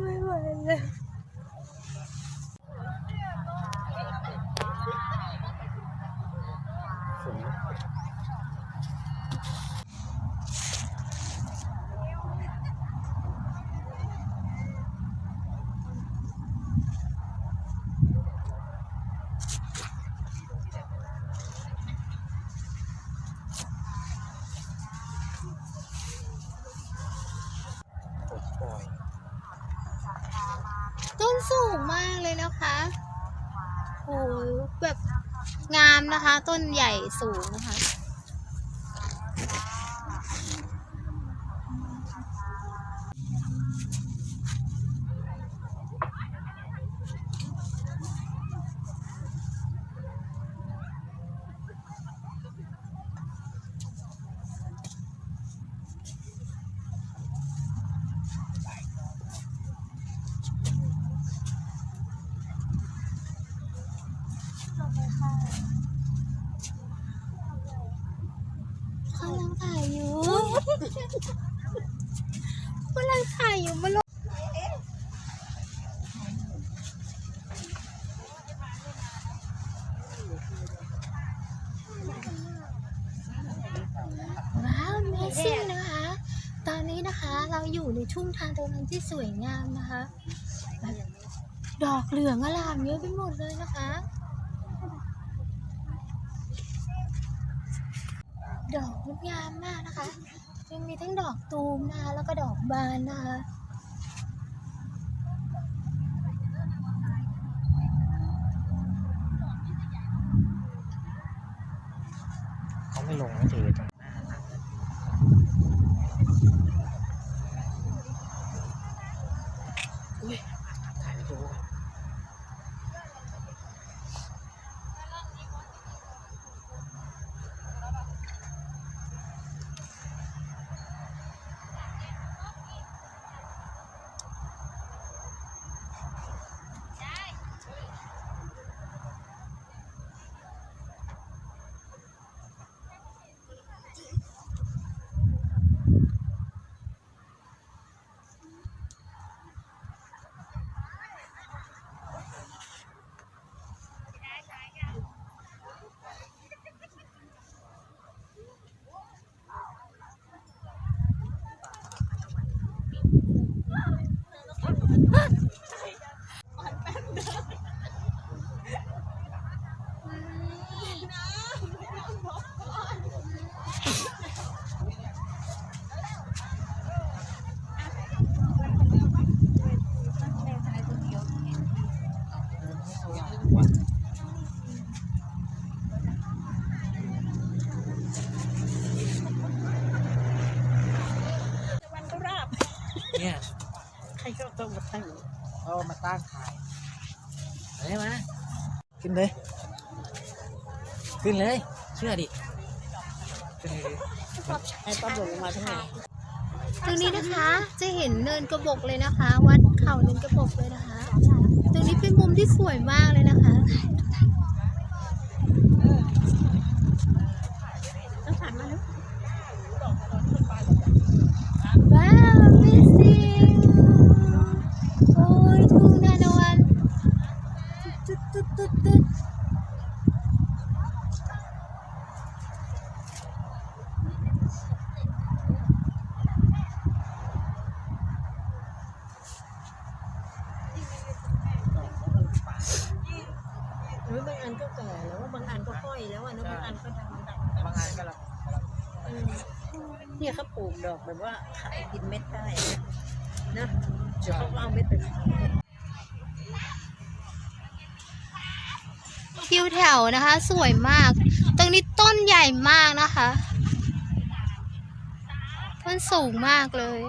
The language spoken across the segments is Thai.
ไม่ไหวเลย ต้นสูงมากเลยนะคะโอ้ยแบบงาม นะคะ ต้นใหญ่สูงนะคะ กำลังถ่ายอยู่ กำลังถ่ายอยู่มาลงว้าวเมซิ่งนะคะ ตอนนี้นะคะ เราอยู่ในทุ่งทานตะวันที่สวยงามนะคะดอกเหลืองอลามเยอะไปหมดเลยนะคะ ดอกงดงามมากนะคะยังมีทั้งดอกตูมนะคะแล้วก็ดอกบานนะคะเขาไม่ลงนะเจตรงหน้าอุ้ยถ่ายไปดูก่อน วันก็ราบ เนี่ย ใครก็ต้องมาตั้ง เขามาตั้งถ่ายอะไรมา ขึ้นเลย ขึ้นเลย เชื่อดิขึ้นเลยไอ้ต้นหล่นลงมาทั้งไหนตรงนี้นะคะจะเห็นเนินกระบอกเลยนะคะ วัดเขาเนินกระบอกเลยนะคะ ตรงนี้เป็นมุมที่สวยมากเลยนะคะ ต้องผ่านมาแล้ว ว้าว amazing โอ้ยทุ่งนานาวันตุ๊ดตุ๊ดตุ๊ดตุ๊ด หรือบางอันก็แก่แล้วบางอันก็ค่อยแล้วอะนะบางอันก็ดำดำ บางงานก็เรา เนี่ยเขาปลูกดอกแบบว่าขายกินเม็ดได้นะเดี๋ยวเขาก็เอาเม็ดไปขาย คิวแถวนะคะ สวยมาก ตรงนี้ต้นใหญ่มากนะคะ ต้นสูงมากเลย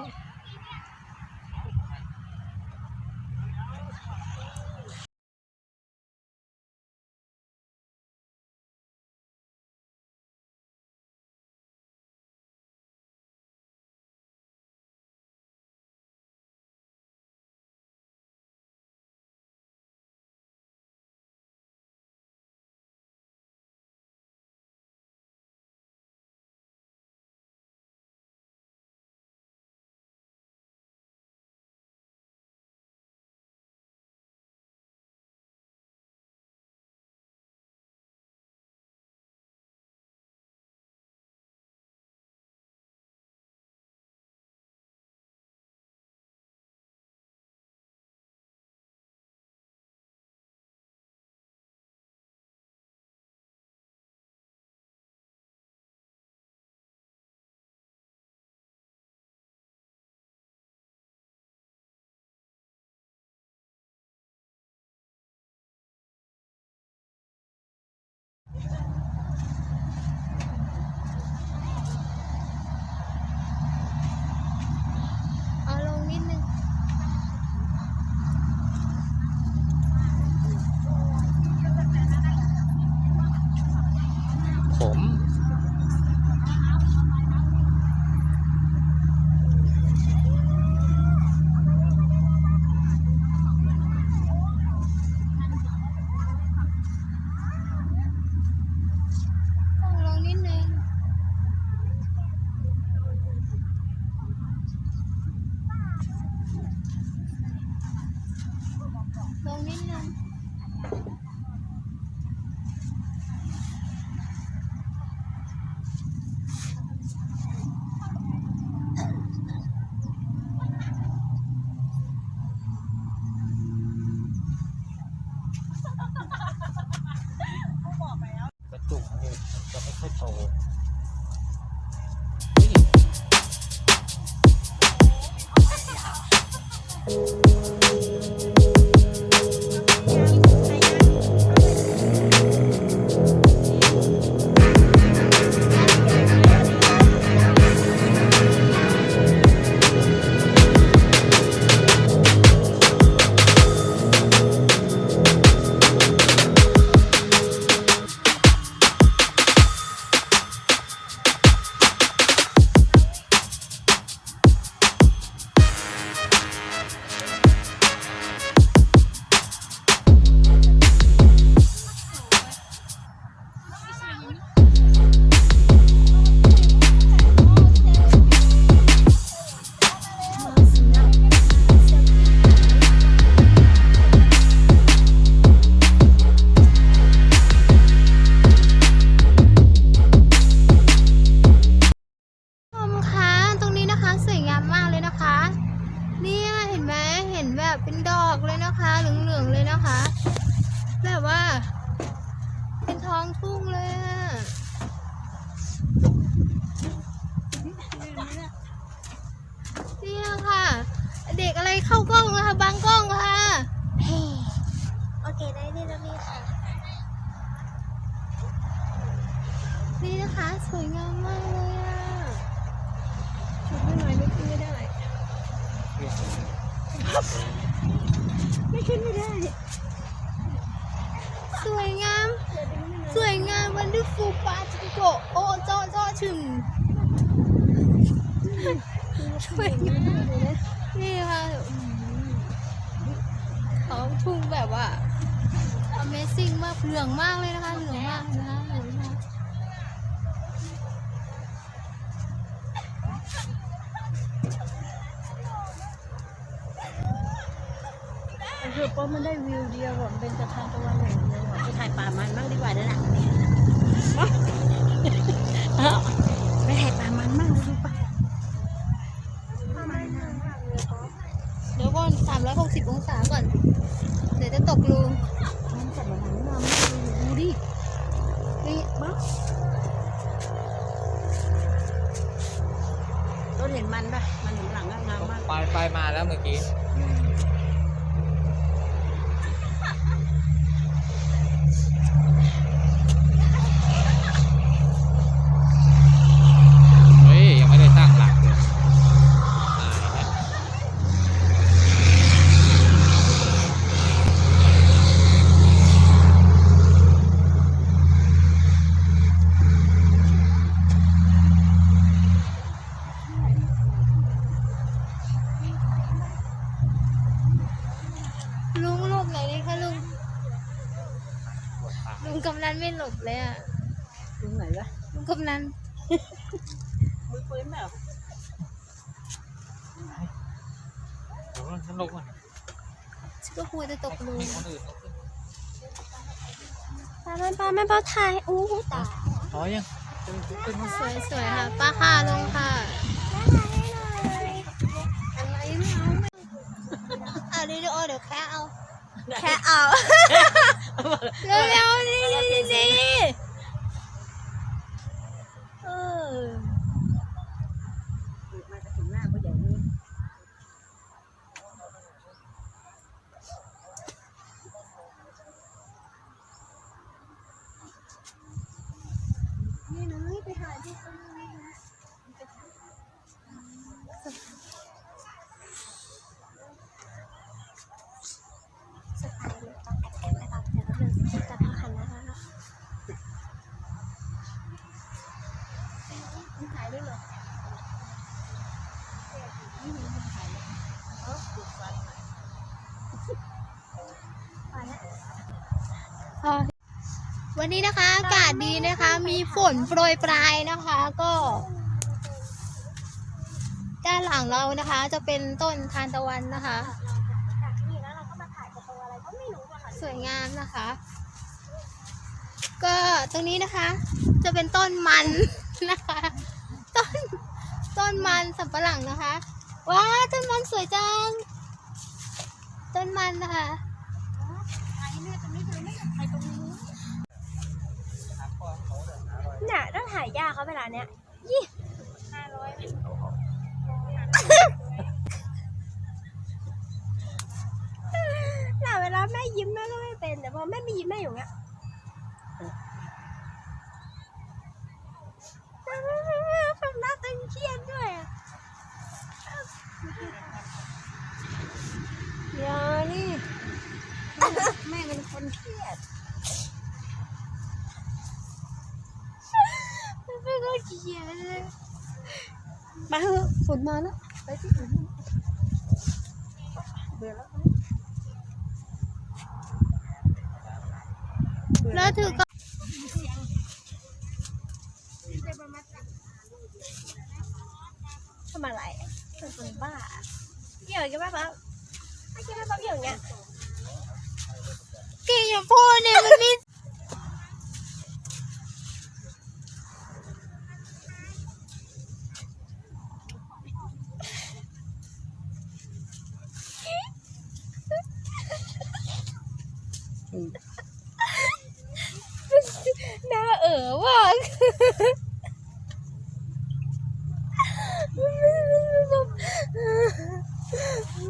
ไม่ขึ้นไม่ได้ สวยงาม สวยงามวันดูฟูปาจิโกโอจอจอชึมสวยงามนี่ค่ะอืมท้องทุ่งแบบว่า Amazing มากเหลืองมากเลยนะคะ เหลืองมากนะคะเหลืองมาก คือเพราะมันได้วิวเดียวแบบเป็นตะทานตะวันอย่างเดียวอะไปถ่ายป่ามันบ้างดีกว่านั่นน่ะไปถ่ายป่ามันบ้างดูป่ะ เดี๋ยวก่อน360 องศาก่อน เดี๋ยวจะตกลู มันจัดมาหลังน้ำดูดินี่บ้าต้นเห็นมันป่ะมันเห็นหลังอะงามมาก ไปไปมาแล้วเมื่อกี้ เฮ้ย ยังไม่ได้ตั้งหลักเลยตายแล้ว ลุงหลบไหนอยดิคะลุง ปวดตา ลุงกำนันไม่หลบเลยอะตรงไหนวะลุงกำนันมือปืนเปล่าเดี๋ยวฉันลงก่อนฉันก็กลัวจะตกลูให้คนอื่นเขาขึ้นปลาแม่ปลาแม่ปลาไทยอู้หูตายพอยังขึ้นขึ้นมาสวยสวยค่ะป้าค่ะลงค่ะอะไรไม่เอาอะเดี๋ยวเดี๋ยวเดี๋ยวแค่เอาแค่เอา เร็วเร็วๆนี่นี่นี่นี่ เออมาจะถึงหน้าก็อย่างนี้ นี่นะไปหาที่ตรงนี้นะสไตล์เลยต้องแอบแอบแอบเดี๋ยวเราเดินจับผ้าขันนะคะ ถ่ายด้วยเหรอ อะ วันนี้นะคะอากาศดีนะคะ มีฝนโปรยปลายนะคะก็ ด้านหลังเรานะคะ จะเป็นต้นทานตะวันนะคะ สวยงามนะคะ ก็ตรงนี้นะคะ จะเป็นต้นมันนะคะ ต้นต้นมันสับปะหลังนะคะว้าต้นมันสวยจัง ต้นมันนะคะ น่ะต้องถ่ายยากเขาเวลาเนี้ยยี่ห้าร้อยน่ะเวลาแม่ยิ้มแม่ก็ไม่เป็นแต่พอแม่ไม่ยิ้มแม่อยู่เงี้ยทำหน้าตึงเครียดด้วยอะอย่านี่ แม่เป็นคนเครียด ไม่ก็เขียนเลยมาเถอะฝนมาแล้วไปที่อื่นเบื่อแล้ว แล้วถือก็ ทำอะไรเป็นคนบ้าเกี่ยวกันบ้าปะไม่คิดว่าป๊อปอยู่อย่างเงี้ย เก่งอย่าพูดเนี่ยมันมี หน้าเอ๋อว่ะ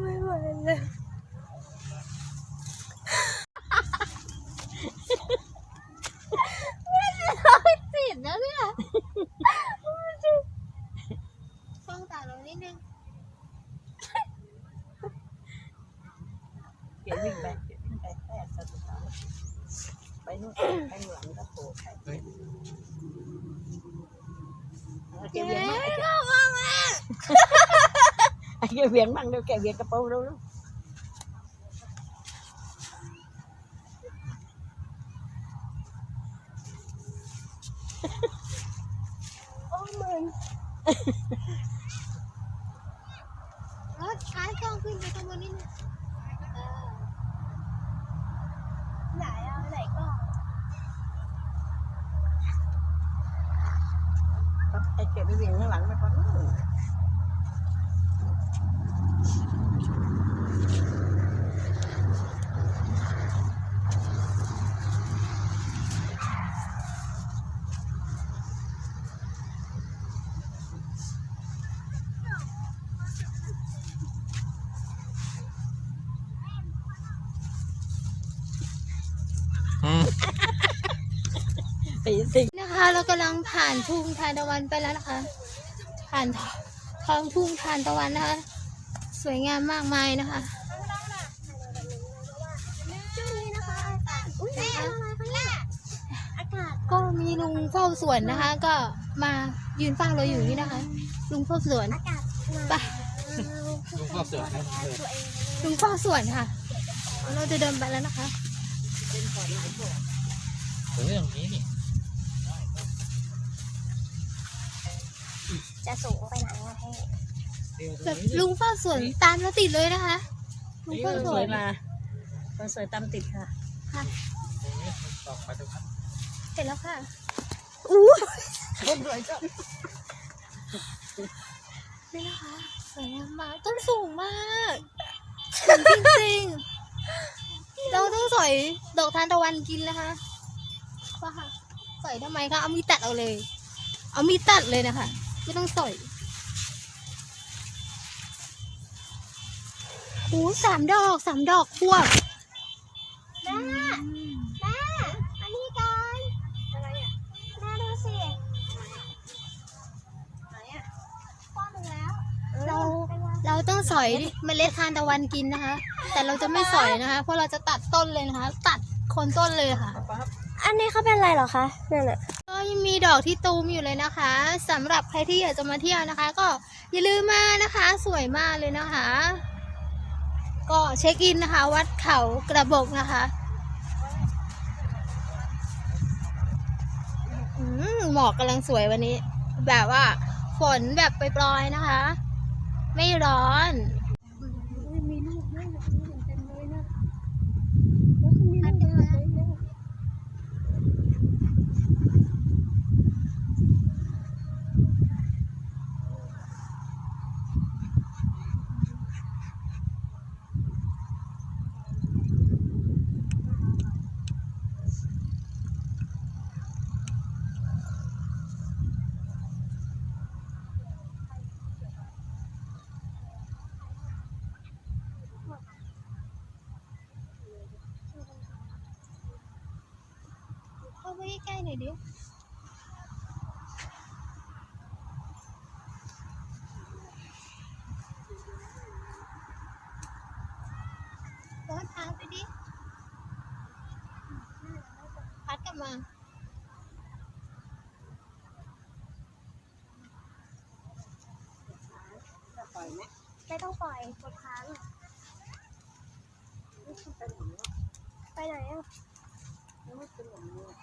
ไม่ไหวแล้ว ติดแล้วเนี่ยฟังตาเรานิดนึง เดี๋ยววิ่งไปเดี๋ยววิ่งไปแค่สตุตาไปนู่นไปหลังก็โผล่ไปเก็บเวียนบ้างไอ้เก็บไอ้ เวียนบ้างเดี๋ยวแกเวียนกระเป๋าเร็วโอ้มึง แล้วช้ายกล้องขึ้นไปข้างบนนิดนึงเออ ไหนอะไหนก็ ไอ้เก็บไปเวียนข้างหลังไปก่อนนู่น ไปสินะคะเรากำลังผ่านทุ่งทานตะวันไปแล้วนะคะ ผ่านท้องทุ่งทานตะวันนะคะ สวยงามมากมายนะคะช่วงนี้นะคะอุ้ยแม่อะไรคะเนี่ยอากาศก็มีลุงเฝ้าสวนนะคะ ก็มายืนเฝ้าเราอยู่นี่นะคะ ลุงเฝ้าสวนอากาศหนาวไปลุงพ่อเสือนะเออตัวเองลุงเฝ้าสวนค่ะ เราจะเดินไปแล้วนะคะ เรื่องนี้นี่จะสูงไปไหนอะพี่เดี๋ยวแบบนี้ลุงเฝ้าสวนตามเราติดเลยนะคะลุงนี่เฝ้าคนสสววนยมาคนสวยตามติดค่ะค่ะตรงนี้ต่อไปตรงนั้นเสร็จแล้วค่ะคนสวยก็นี่นะคะสวยงามมากต้นสูงมากสูงจริงๆ เราต้องสอยดอกทานตะวันกินนะคะว่าค่ะสอยทำไมคะเอามีดตัดเอาเลย เอามีดตัดเลยนะคะไม่ต้องสอยโอ้สามดอกสามดอกควบ แม่แม่มานี่กันอะไรอะแม่ดูสิไหนอะป้อนหนึ่งแล้ว เรา เป็นไง เราต้อง สอยเมล็ดทานตะวันกินนะคะ แต่เราจะไม่สอยนะคะ เพราะเราจะตัดต้นเลยนะคะ ตัดโคนต้นเลยค่ะปั๊บอันนี้เขาเป็นอะไรเหรอคะนั่นแหละก็ยังมีดอกที่ตูมอยู่เลยนะคะสำหรับใครที่อยากจะมาเที่ยวนะคะ ก็อย่าลืมมานะคะ สวยมากเลยนะคะ ก็เช็คอินนะคะ วัดเขากระบอกนะคะอืมหมอกกำลังสวยวันนี้ แบบว่าฝนแบบปล่อยๆนะคะ ไม่ร้อน มีลูกด้วยมีลูกเต็มเลยนะแล้วคุณมีลูก ไปใกล้ๆหน่อยดิรถพาไปดิ พัดกลับมาปล่อยไหมไม่ต้องปล่อยกดค้างไปไหนอะไม่เป็นอย่างนี้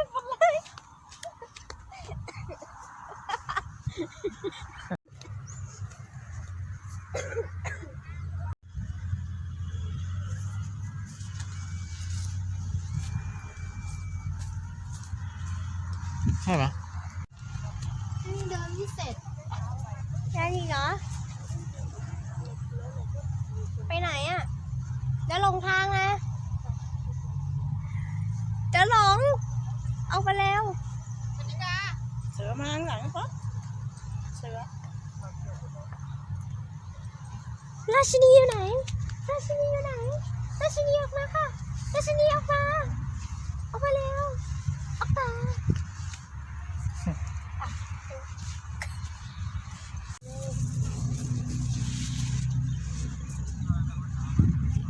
ราชินีอยู่ไหน ราชินีอยู่ไหน ราชินีออกมาค่ะ ราชินีออกมา ออกมาเร็ว ออกมา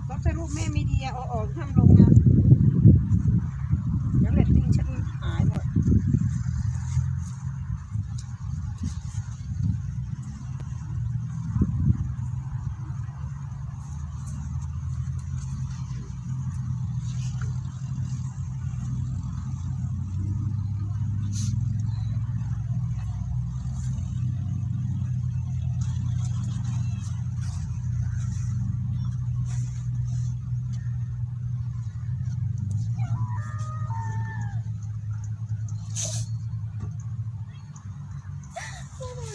ก็จะลูกแม่ไม่ดีอะเอาออกทำลงนะเดี๋ยวเรตติ้งฉันหายหมด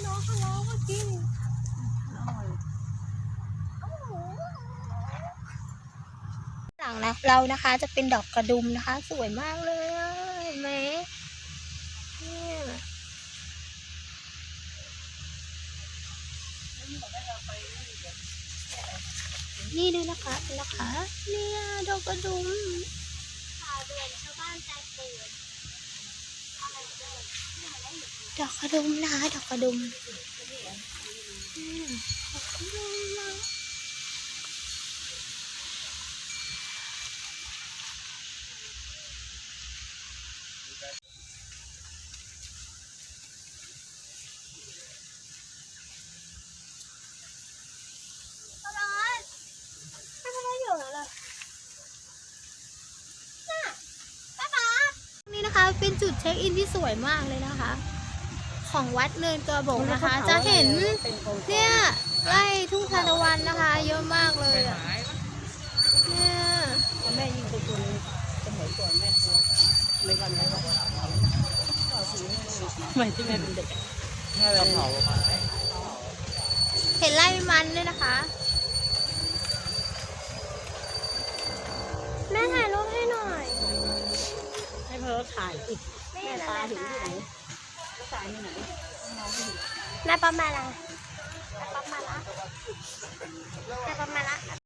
น้องเขาร้องเมื่อกี้หลังนะเรานะคะจะเป็นดอกกระดุมนะคะ สวยมากเลยเห็นไหมเนี่ยนี่เลยนะคะนะคะ เนี่ยดอกกระดุมข่าวด่วนชาวบ้านใจตื่นด ดอกกระดุมนะคะ ดอกกระดุมกระดุมนะก็ร้อนไม่เป็นไรอยู่เหรอเลยน่ะป้าป๋านี่นะคะเป็นจุดเช็คอินที่สวยมากเลยนะคะ ของวัดเนินกระบกนะคะ จะเห็นเป็นโครงเนี่ยไร่ทุ่งทานตะวันนะคะ เยอะมากเลยอะเนี่ยแม่ยิงไปตัวนี้สมัยก่อนแม่กลัวในวันไหนวะเอาสีนี้สมัยที่แม่เป็นเด็กแม่เราเผามาไหมเห็นไร่มันด้วยนะคะแม่ถ่ายรูปให้หน่อย ให้เพิ่มถ่ายอีกแม่แม่นะตาเห็น ที่ไหนตาที่ไหนแม่ปั๊มมาละแม่ปั๊มมาละแม่ปั๊มมาละ